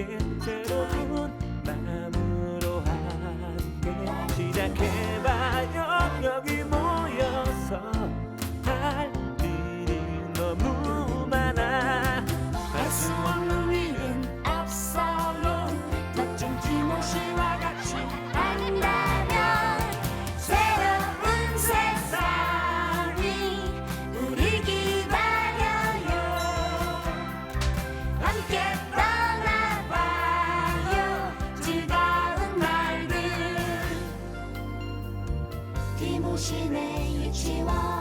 함께 새로운 마음으로 함께 시작해봐요 여기 모여서 할 일이 너무 많아. 할수 없는 일은 앞서도 멋진 김호씨와 같이 한다면 새로운 세상이 우리 기다려요. 함께 따 디모시네 유치원.